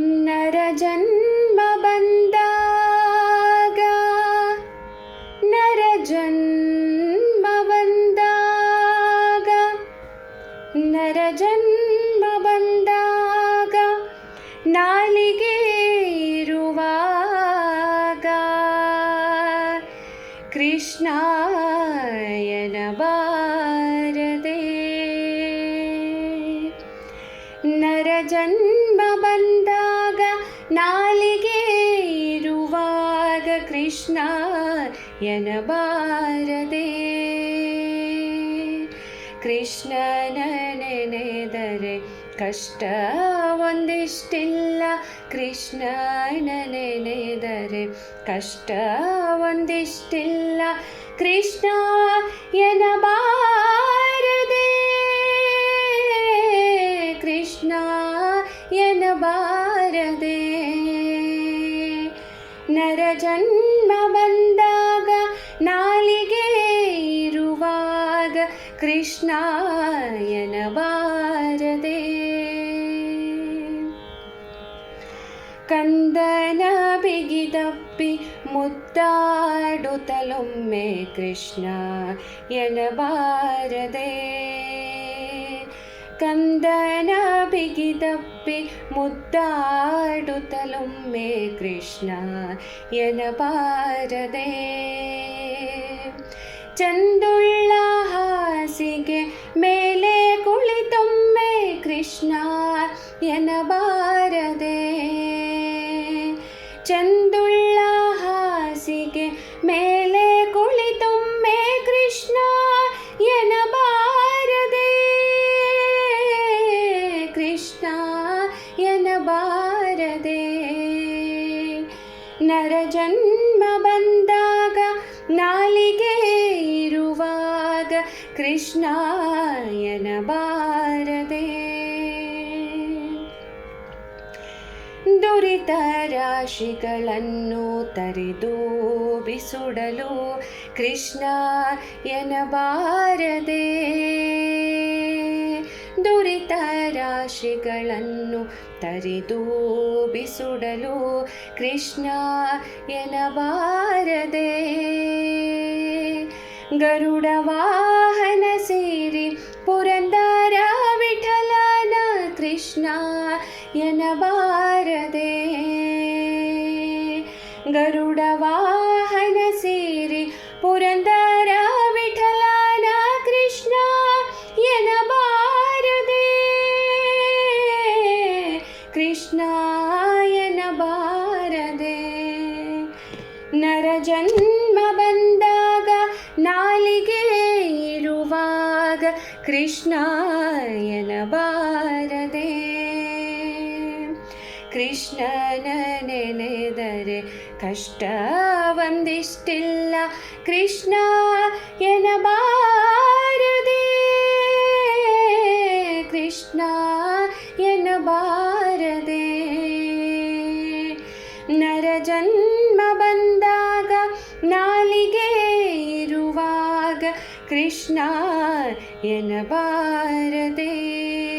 नरजन् वन्द नरजन् व नरजन्म वन्द नलिग कृष्णयन वारदे नरजन् ಇರುವಾಗ ಕೃಷ್ಣ ಎನಬಾರದೆ ಕೃಷ್ಣನ ನೆನೆದರೆ ಕಷ್ಟ ಒಂದಿಷ್ಟಿಲ್ಲ ಕೃಷ್ಣನ ನೆನೆದರೆ ಕಷ್ಟ ಒಂದಿಷ್ಟಿಲ್ಲ ಕೃಷ್ಣ ಎನಬಾರದೆ ಕೃಷ್ಣ ಎನಬಾರದೆ ನರ കൃഷ്ണായ ഭാരതേ. കന്ദന ബിഗിതപ്പി മുത്താടുതലൊമ്മേ കൃഷ്ണ എന ഭാരതേ. കന്ദന ബിഗിതപ്പി മുത്താടുതലൊമ്മേ കൃഷ്ണ എന ഭാരതേ. ചന്തുള്ള ಹಾಸಿಗೆ ಮೇಲೆ ಕುಳಿತೊಮ್ಮೆ ಕೃಷ್ಣ ಎನಬಾರದೆ ಚಂದುಳ್ಳ ಹಾಸಿಗೆ ಮೇಲೆ ಕುಳಿತೊಮ್ಮೆ ಕೃಷ್ಣ ಎನಬಾರದೆ ಕೃಷ್ಣ ಎನಬಾರದೆ ನರ ಜನ್ಮ ಕೃಷ್ಣ ಎನಬಾರದೆ ದುರಿತ ರಾಶಿಗಳನ್ನು ತರಿದು ಬಿಸುಡಲು ಕೃಷ್ಣ ಎನಬಾರದೆ ದುರಿತ ರಾಶಿಗಳನ್ನು ತರಿದು ಬಿಸುಡಲು ಕೃಷ್ಣ ಎನಬಾರದೆ गरुडवाहन सेरि पुरन्दर विठलन कृष्ण भारदे गरुडवाहन सीरि पुरन्दरा विठलना कृष्ण कृष्णायन भारदे नरजन् കൃഷ്ണായന ഭാരതേ. കൃഷ്ണനെനെതരെ കഷ്ട വന്നിഷ്ടില്ല കൃഷ്ണ എന ഭാരതേ. കൃഷ്ണ എന ഭാരതേ. നരജന്മ कृष्णाय न भारते